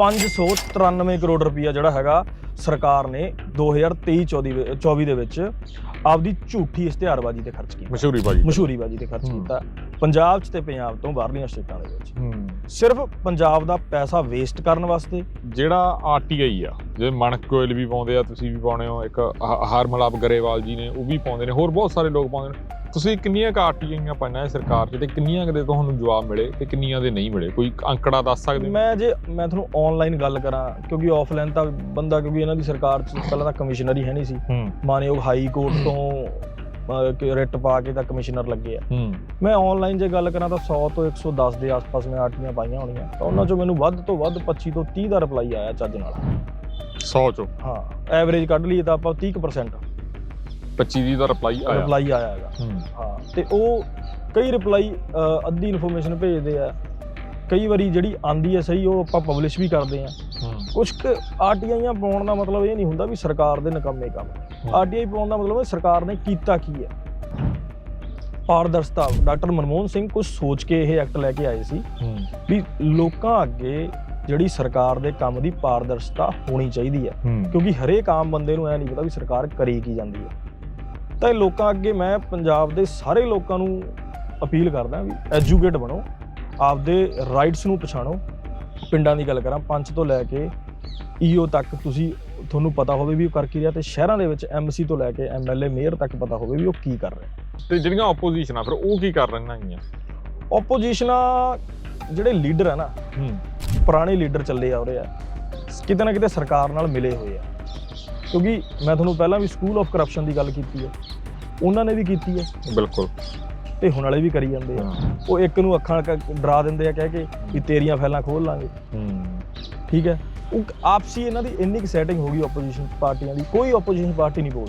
593 ਕਰੋੜ ਰੁਪਈਆ ਜਿਹੜਾ ਹੈਗਾ ਸਰਕਾਰ ਨੇ 2023-24 ਦੇ- 24 ਦੇ ਵਿੱਚ ਆਪਦੀ ਝੂਠੀ ਇਸ਼ਤਿਹਾਰਬਾਜ਼ੀ ਤੇ ਖਰਚ ਕੀਤਾ। ਮਸ਼ਹੂਰੀ ਬਾਜੀ ਮਸ਼ਹੂਰੀਬਾਜ਼ੀ ਤੇ ਖਰਚ। ਕੀਤਾ। ਪੰਜਾਬ 'ਚ ਤੇ ਪੰਜਾਬ ਤੋਂ ਬਾਹਰਲੀਆਂ ਸਟੇਟਾਂ ਦੇ ਵਿੱਚ। ਸਿਰਫ ਪੰਜਾਬ ਦਾ ਪੈਸਾ ਵੇਸਟ ਕਰਨ ਵਾਸਤੇ। ਜਿਹੜਾ ਆਰਟੀਆਈ ਆ ਜਿਵੇਂ ਮਣਕ ਕੋਇਲ ਵੀ ਪਾਉਂਦੇ ਆ ਤੁਸੀਂ ਵੀ ਪਾਉਣੇ ਹੋ ਇੱਕ ਹ- ਹਰਮਲਾਪ ਗਰੇਵਾਲ ਜੀ ਨੇ ਉਹ ਵੀ ਪਾਉਂਦੇ ਨੇ ਹੋਰ ਬਹੁਤ ਸਾਰੇ ਲੋਕ ਪਾਉਂਦੇ ਨੇ। ਤੁਸੀਂ ਕਿੰਨੀਆਂ ਕੁ ਆਰਟੀਆਈਆਂ ਪਾਈਆਂ ਸਰਕਾਰ 'ਚ ਤੇ ਕਿੰਨੀਆਂ ਕੁ ਦੇ ਤੁਹਾਨੂੰ ਜਵਾਬ ਮਿਲੇ ਤੇ ਕਿੰਨੀਆਂ ਦੇ ਨਹੀਂ ਮਿਲੇ? ਕੋਈ ਅੰਕੜਾ ਦੱਸ ਸਕਦੇ? ਮੈਂ ਜੇ ਮੈਂ ਤੁਹਾਨੂੰ ਆਨਲਾਈਨ ਗੱਲ ਕਰਾਂ ਕਿਉਂਕਿ ਆਫਲਾਈਨ ਤਾਂ ਬੰਦਾ ਕਿਉਂਕਿ ਇਹਨਾਂ ਦੀ ਸਰਕਾਰ 'ਚ ਪਹਿਲਾਂ ਤਾਂ ਕਮਿਸ਼ਨਰ ਹੀ ਹੈ ਨਹੀਂ ਸੀ। ਮਾਨਯੋਗ ਹਾਈ ਕੋਰਟ ਤੋਂ ਰਿਟ ਪਾ ਕੇ ਤਾਂ ਕਮਿਸ਼ਨਰ ਲੱਗੇ ਆ। ਮੈਂ ਆਨਲਾਈਨ ਜੇ ਗੱਲ ਕਰਾਂ ਤਾਂ 100 ਤੋਂ 110 ਦੇ ਆਸ-ਪਾਸ ਮੈਂ ਆਰਟੀਆਂ ਪਾਈਆਂ ਹੋਣੀਆਂ। ਤਾਂ ਉਹਨਾਂ ਚੋਂ ਮੈਨੂੰ ਵੱਧ ਤੋਂ ਵੱਧ 25 ਤੋਂ 30 ਦਾ ਰਿਪਲਾਈ ਆਇਆ ਚੱਜ ਨਾਲ। 100 ਚੋਂ? ਹਾਂ ਐਵਰੇਜ ਕੱਢ ਲਈਏ ਤਾਂ ਆਪਾਂ 30% 25 ਦੀ ਦਾ ਰਿਪਲਾਈ ਆਇਆ। ਰਿਪਲਾਈ ਆਇਆ ਹੈਗਾ। ਹਾਂ। ਤੇ ਉਹ ਕਈ ਰਿਪਲਾਈ ਅੱਧੀ ਇਨਫੋਰਮੇਸ਼ਨ ਭੇਜਦੇ ਆ। ਕਈ ਵਾਰੀ ਜਿਹੜੀ ਆਂਦੀ ਹੈ ਸਹੀ ਉਹ ਆਪਾਂ ਪਬਲਿਸ਼ ਵੀ ਕਰਦੇ ਆ ਹੂੰ। ਕੁਝ ਕੁ ਆਰਟੀਆਈਆਂ ਪਾਉਣ ਦਾ ਮਤਲਬ ਇਹ ਨਹੀਂ ਹੁੰਦਾ ਵੀ ਸਰਕਾਰ ਦੇ ਨਕੰਮੇ ਕੰਮ। ਆਰਟੀਆਈ ਪਾਉਣ ਦਾ ਮਤਲਬ ਹੈ ਸਰਕਾਰ ਨੇ ਕੀਤਾ ਕੀ ਹੈ? ਪਾਰਦਰਸ਼ਤਾ। ਡਾਕਟਰ ਮਨਮੋਹਨ ਸਿੰਘ ਕੁਝ ਸੋਚ ਕੇ ਇਹ ਐਕਟ ਲੈ ਕੇ ਆਏ ਸੀ ਵੀ ਲੋਕਾਂ ਅੱਗੇ ਜਿਹੜੀ ਸਰਕਾਰ ਦੇ ਕੰਮ ਦੀ ਪਾਰਦਰਸ਼ਤਾ ਹੋਣੀ ਚਾਹੀਦੀ ਹੈ। ਹੂੰ। ਕਿਉਂਕਿ ਹਰੇਕ ਆਮ ਬੰਦੇ ਨੂੰ ਐ ਨਹੀਂ ਪਤਾ ਵੀ ਸਰਕਾਰ ਕਰੀ ਕੀ ਜਾਂਦੀ ਹੈ। ਤਾਂ ਇਹ ਲੋਕਾਂ ਅੱਗੇ ਮੈਂ ਪੰਜਾਬ ਦੇ ਸਾਰੇ ਲੋਕਾਂ ਨੂੰ ਅਪੀਲ ਕਰਦਾ ਵੀ ਐਜੂਕੇਟ ਬਣੋ। ਆਪਦੇ ਰਾਈਟਸ ਨੂੰ ਪਛਾਣੋ। ਪਿੰਡਾਂ ਦੀ ਗੱਲ ਕਰਾਂ ਪੰਚ ਤੋਂ ਲੈ ਕੇ ਈਓ ਤੱਕ ਤੁਸੀਂ ਤੁਹਾਨੂੰ ਪਤਾ ਹੋਵੇ ਵੀ ਉਹ ਕਰ ਕੀ ਰਿਹਾ ਤੇ ਸ਼ਹਿਰਾਂ ਦੇ ਵਿੱਚ ਐਮਸੀ ਤੋਂ ਲੈ ਕੇ ਐਮਐਲਏ ਮੇਅਰ ਤੱਕ ਪਤਾ ਹੋਵੇ ਵੀ ਉਹ ਕੀ ਕਰ ਰਿਹਾ। ਤੇ ਜਿਹੜੀਆਂ ਆਪੋਜੀਸ਼ਨ ਆ ਫਿਰ ਉਹ ਕੀ ਕਰ ਰਹੀਆਂ ਹੈਗੀਆਂ? ਆਪੋਜੀਸ਼ਨਾਂ ਜਿਹੜੇ ਲੀਡਰ ਆ ਨਾ ਹੂੰ। ਪੁਰਾਣੇ ਲੀਡਰ ਚੱਲੇ ਆ ਰਹੇ ਆ ਕਿਤੇ ਨਾ ਕਿਤੇ ਸਰਕਾਰ ਨਾਲ ਮਿਲੇ ਹੋਏ ਆ। ਕਿਉਂਕਿ ਮੈਂ ਤੁਹਾਨੂੰ ਪਹਿਲਾਂ ਵੀ ਸਕੂਲ ਆਫ ਕਰਪਸ਼ਨ ਦੀ ਗੱਲ ਕੀਤੀ ਹੈ ਉਹਨਾਂ ਨੇ ਵੀ ਕੀਤੀ ਹੈ ਬਿਲਕੁਲ। ਤੇ ਹੁਣ ਵਾਲੇ ਵੀ ਕਰੀ ਜਾਂਦੇ ਆ। ਉਹ ਇੱਕ ਨੂੰ ਅੱਖਾਂ ਡਰਾ ਦਿੰਦੇ ਆ ਕਹਿ ਕੇ ਵੀ ਤੇਰੀਆਂ ਫੈਲਾਂ ਖੋਲ ਲਾਂਗੇ। ਠੀਕ ਹੈ? ਉਹ ਆਪਸੀ ਇਹਨਾਂ ਦੀ ਇੰਨੀ ਕੁ ਸੈਟਿੰਗ ਹੋ ਗਈ ਆਪੋਜੀਸ਼ਨ ਪਾਰਟੀਆਂ ਦੀ। ਕੋਈ ਆਪੋਜੀਸ਼ਨ ਪਾਰਟੀ ਨਹੀਂ ਬੋਲਦੀ।